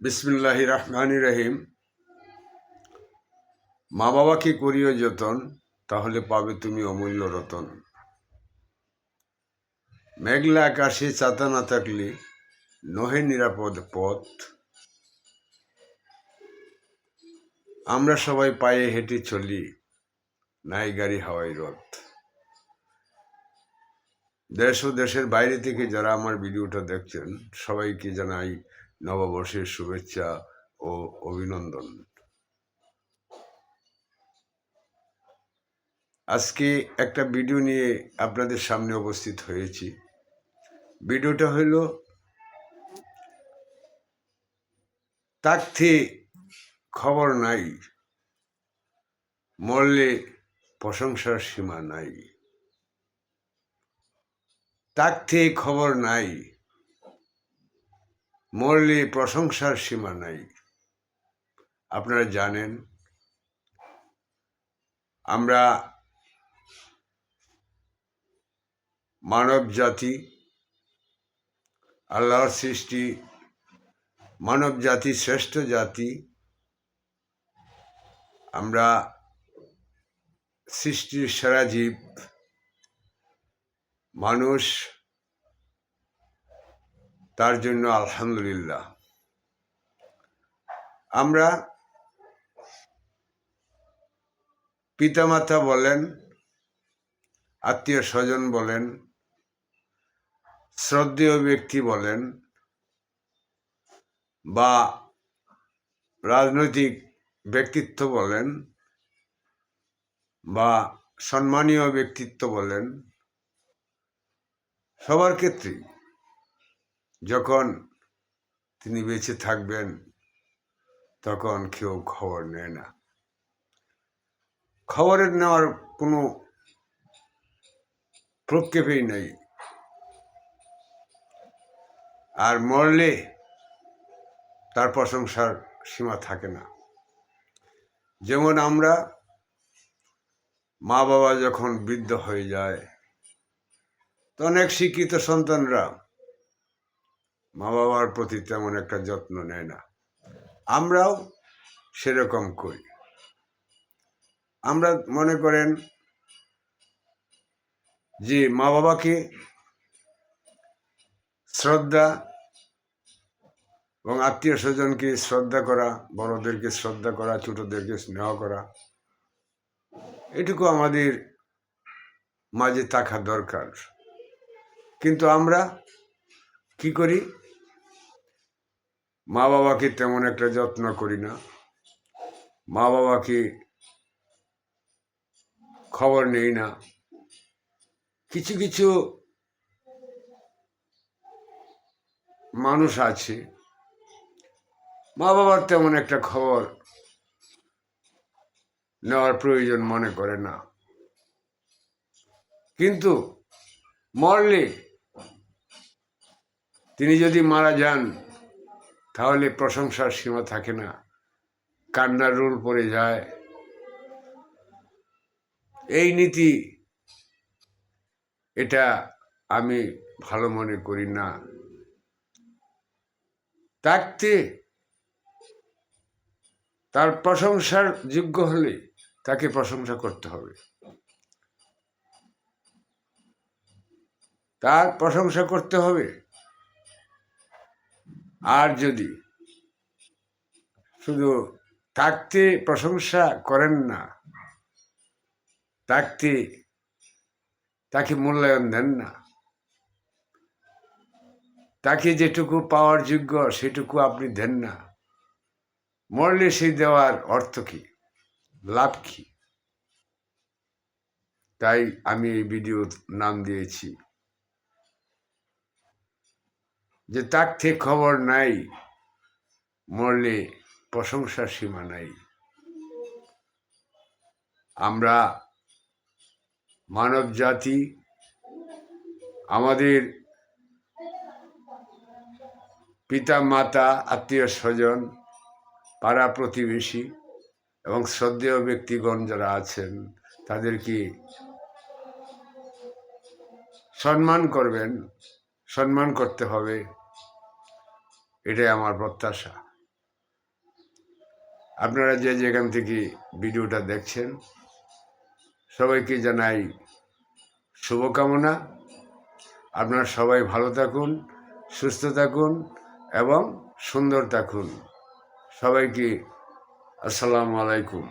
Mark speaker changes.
Speaker 1: বিসমিল্লাহ রহমান রহিম। মা বাবাকে করিও যতন, তাহলে পাবে তুমি অমূল্য রতন। মেঘলা আকাশে চাতা না থাকলে নহে নিরাপদ পথ। আমরা সবাই পায়ে হেঁটে চলি, নাই গাড়ি হাওয়াই রথ। দেশ ও দেশের বাইরে থেকে যারা আমার ভিডিওটা দেখছেন, সবাইকে জানাই নববর্ষের শুভেচ্ছা ও অভিনন্দন। আজকে একটা ভিডিও নিয়ে আপনাদের সামনে উপস্থিত হয়েছি। ভিডিওটা হলো তাকথে খবর নাই, মরলে প্রশংসার সীমা নাই। তাকথে খবর নাই মরলে প্রশংসার সীমা নাই। আপনারা জানেন, আমরা মানব জাতি আল্লাহর সৃষ্টি মানব জাতি শ্রেষ্ঠ জাতি, আমরা সৃষ্টির সেরা জীব, মানুষ তার জন্য আলহামদুলিল্লাহ। আমরা পিতামাতা বলেন আত্মীয় স্বজন বলেন, শ্রদ্ধেয় ব্যক্তি বলেন, বা রাজনৈতিক ব্যক্তিত্ব বলেন, বা সম্মানীয় ব্যক্তিত্ব বলেন, সবার ক্ষেত্রেই। যখন তিনি বেঁচে থাকবেন, তখন কেউ খবর নেয় না। খবরের নেওয়ার কোনো প্রক্ষেপেই নেই। আর মরলে তার প্রশংসার সীমা থাকে না। যেমন আমরা মা বাবা যখন বৃদ্ধ হয়ে যায়, তো অনেক শিক্ষিত সন্তানরা মা বাবার প্রতি তেমন একটা যত্ন নেয় না। আমরাও সেরকম করি। আমরা মনে করেন যে মা বাবাকে শ্রদ্ধা এবং আত্মীয় স্বজনকে শ্রদ্ধা করা, বড়দেরকে শ্রদ্ধা করা, ছোটদেরকে স্নেহ করা, এটুকু আমাদের মাঝে থাকা দরকার। কিন্তু আমরা কি করি? মা বাবাকে তেমন একটা যত্ন করি না। মা বাবাকে খবর নেই না। কিছু কিছু মানুষ আছে। মা বাবার তেমন একটা খবর নেওয়ার প্রয়োজন মনে করে না। কিন্তু মরলে তিনি যদি মারা যান তাহলে প্রশংসার সীমা থাকে না। কান্নার রোল পড়ে যায়। এই নীতি, এটা আমি ভালো মনে করি না। তাকতে তার প্রশংসার যোগ্য হলে তাকে প্রশংসা করতে হবে। তার প্রশংসা করতে হবে। আর যদি শুধু থাকতে প্রশংসা করেন না থাকতে তাকে মূল্যায়ন দেন না, তাকে যেটুকু পাওয়ার যোগ্য সেটুকু আপনি দেন না, মরলে সেই দেওয়ার অর্থ কি? লাভ কি? তাই আমি এই ভিডিও নাম দিয়েছি। যে তার থেকে খবর নাই, মরলে প্রশংসার সীমা নাই। আমরা মানব জাতি, আমাদের পিতা মাতা আত্মীয় স্বজন পাড়া প্রতিবেশী এবং শ্রদ্ধেয় ব্যক্তিগণ যারা আছেন, তাদেরকে সম্মান করবেন। সম্মান করতে হবে। এটাই আমার প্রত্যাশা। আপনারা যে যেখান থেকে ভিডিওটা দেখছেন, সবাইকে জানাই শুভকামনা। আপনারা সবাই ভালো থাকুন, সুস্থ থাকুন এবং সুন্দর থাকুন। সবাইকে আসসালামু আলাইকুম।